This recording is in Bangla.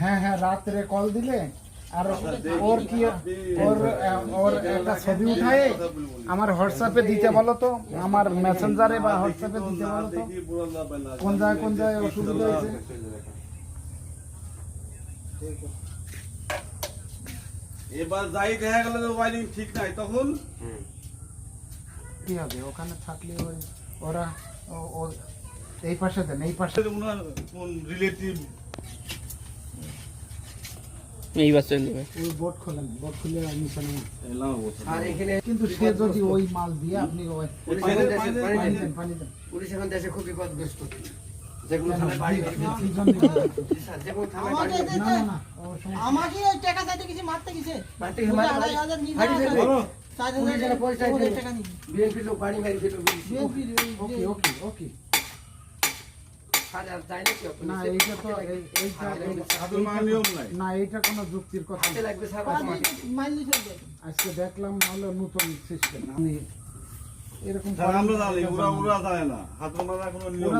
হ্যাঁ হ্যাঁ রাত্রে কল দিলে আর ওর কি ওর ওর একটা ছবি উঠায় আমার হোয়াটসঅ্যাপে দিতে বলো তো আমার মেসেঞ্জারে বা হোয়াটসঅ্যাপে দিতে বলো তো। কোন জায়গায় কোন জায়গায় অসুবিধা হয়েছে? এবার যাই দেখা গেল ওয়াইরিং ঠিক নাই তখন? কি হবে ওখানে থাকলে ওই ওরা এই পাশে দেন এই পাশে। ওনার কোন রিলেটিভ এই বাচ্চা নেবে ওই বোর্ড খোলেন বোর্ড খুলে অবস্থা আর এখানে কিন্তু সে যদি ওই মাল দিয়ে আপনি পুলিশ এখন দেশে- পানি দে, পানি পানি দেন। দেন পানি দেন। পুলিশ এখন দেশে খুব বিপদগ্রস্ত আমাকে টাকা চাইতে গেছে মারতে গেছে। আড়াই হাজার নিয়ে। টাকা নিবি। বিএনপির লোক বাড়ি মারি ফেলবে ওকে ওকে ওকে স্যার, আর যায় নাকি আপনার? না এইটা তো এই- এইটা এই- সাধু মার নিয়ম নাই। না এইটা কোনো যুক্তির কথা মাইল ফেলবে আজকে দেখলাম হলো নতুন সিস্টেম আমি এরকম আমরা জানি ওরা ওরা জানে না। হাতের কোনো নিয়ম